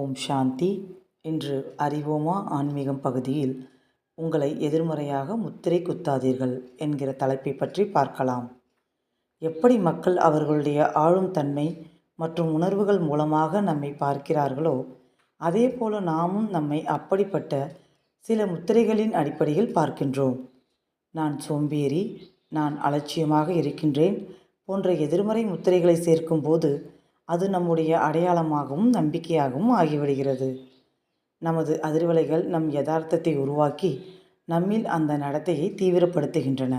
ஓம் சாந்தி. இன்று அறிவோமா ஆன்மீகம் பகுதியில் உங்களை எதிர்மறையாக முத்திரை குத்தாதீர்கள் என்கிற தலைப்பை பற்றி பார்க்கலாம். எப்படி மக்கள் அவர்களுடைய ஆளும் தன்மை மற்றும் உணர்வுகள் மூலமாக நம்மை பார்க்கிறார்களோ அதே போல நாமும் நம்மை அப்படிப்பட்ட சில முத்திரைகளின் அடிப்படையில் பார்க்கின்றோம். நான் சோம்பேறி நான் அலட்சியமாக இருக்கின்றேன் போன்ற எதிர்மறை முத்திரைகளை சேர்க்கும்போது அது நம்முடைய அடையாளமாகவும் நம்பிக்கையாகவும் ஆகிவிடுகிறது. நமது அதிர்வலைகள் நம் யதார்த்தத்தை உருவாக்கி நம்மில் அந்த நடத்தையை தீவிரப்படுத்துகின்றன.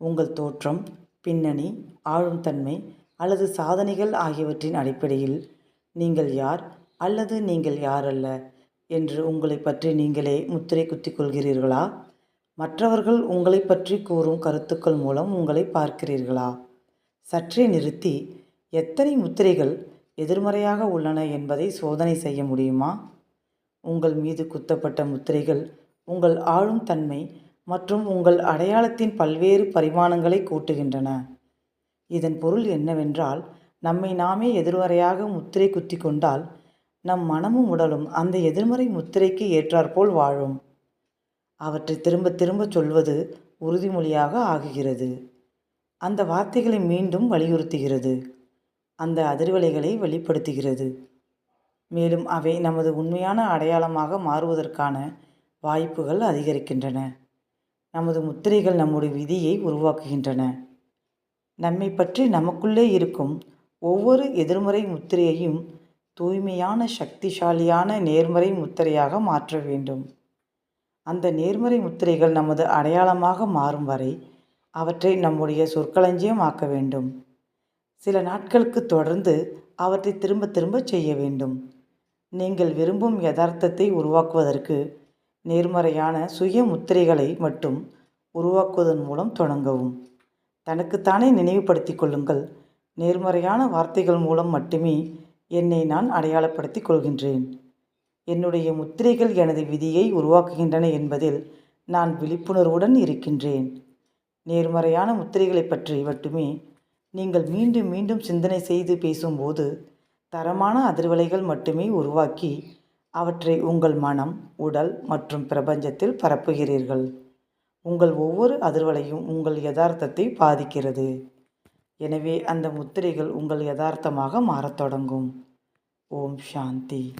உங்கள் தோற்றம் பின்னணி ஆளும் தன்மை அல்லது சாதனைகள் ஆகியவற்றின் அடிப்படையில் நீங்கள் யார் அல்லது நீங்கள் யாரல்ல என்று உங்களை பற்றி நீங்களே முத்திரை குத்தி கொள்கிறீர்களா? மற்றவர்கள் உங்களை பற்றி கூறும் கருத்துக்கள் மூலம் உங்களை பார்க்கிறீர்களா? சற்றே நிறுத்தி எத்தனை முத்திரைகள் எதிர்மறையாக உள்ளன என்பதை சோதனை செய்ய முடியுமா? உங்கள் மீது குத்தப்பட்ட முத்திரைகள் உங்கள் ஆளும் தன்மை மற்றும் உங்கள் அடையாளத்தின் பல்வேறு பரிமாணங்களை கூட்டுகின்றன. இதன் பொருள் என்னவென்றால் நம்மை நாமே எதிர்மறையாக முத்திரை குத்தி கொண்டால் நம் மனமும் உடலும் அந்த எதிர்மறை முத்திரைக்கு ஏற்றாற்போல் வாழும். அவற்றை திரும்ப திரும்ப சொல்வது உறுதிமொழியாக ஆகுகிறது. அந்த வார்த்தைகளை மீண்டும் வலியுறுத்துகிறது. அந்த அதிர்வலைகளை வெளிப்படுத்துகிறது. மேலும் அவை நமது உண்மையான அடையாளமாக மாறுவதற்கான வாய்ப்புகள் அதிகரிக்கின்றன. நமது முத்திரைகள் நம்முடைய விதியை உருவாக்குகின்றன. நம்மை பற்றி நமக்குள்ளே இருக்கும் ஒவ்வொரு எதிர்மறை முத்திரையையும் தூய்மையான சக்திசாலியான நேர்மறை முத்திரையாக மாற்ற வேண்டும். அந்த நேர்மறை முத்திரைகள் நமது அடையாளமாக மாறும் வரை அவற்றை நம்முடைய சொற்களஞ்சியமாக்க வேண்டும். சில நாட்களுக்கு தொடர்ந்து அவற்றை திரும்ப திரும்ப செய்ய வேண்டும். நீங்கள் விரும்பும் யதார்த்தத்தை உருவாக்குவதற்கு நேர்மறையான சுய முத்திரைகளை மட்டும் உருவாக்குவதன் மூலம் தொடங்கவும். தனக்குத்தானே நினைவுபடுத்தி கொள்ளுங்கள். நேர்மறையான வார்த்தைகள் மூலம் மட்டுமே என்னை நான் அடையாளப்படுத்திக் கொள்கின்றேன். என்னுடைய முத்திரைகள் எனது விதியை உருவாக்குகின்றன என்பதில் நான் விழிப்புணர்வுடன் இருக்கின்றேன். நேர்மறையான முத்திரைகளை பற்றி மட்டுமே நீங்கள் மீண்டும் மீண்டும் சிந்தனை செய்து பேசும்போது தரமான அதிர்வலைகள் மட்டுமே உருவாக்கி அவற்றை உங்கள் மனம் உடல் மற்றும் பிரபஞ்சத்தில் பரப்புகிறீர்கள். உங்கள் ஒவ்வொரு அதிர்வலையும் உங்கள் யதார்த்தத்தை பாதிக்கிறது. எனவே அந்த முத்திரைகள் உங்கள் யதார்த்தமாக மாறத் தொடங்கும். ஓம் சாந்தி.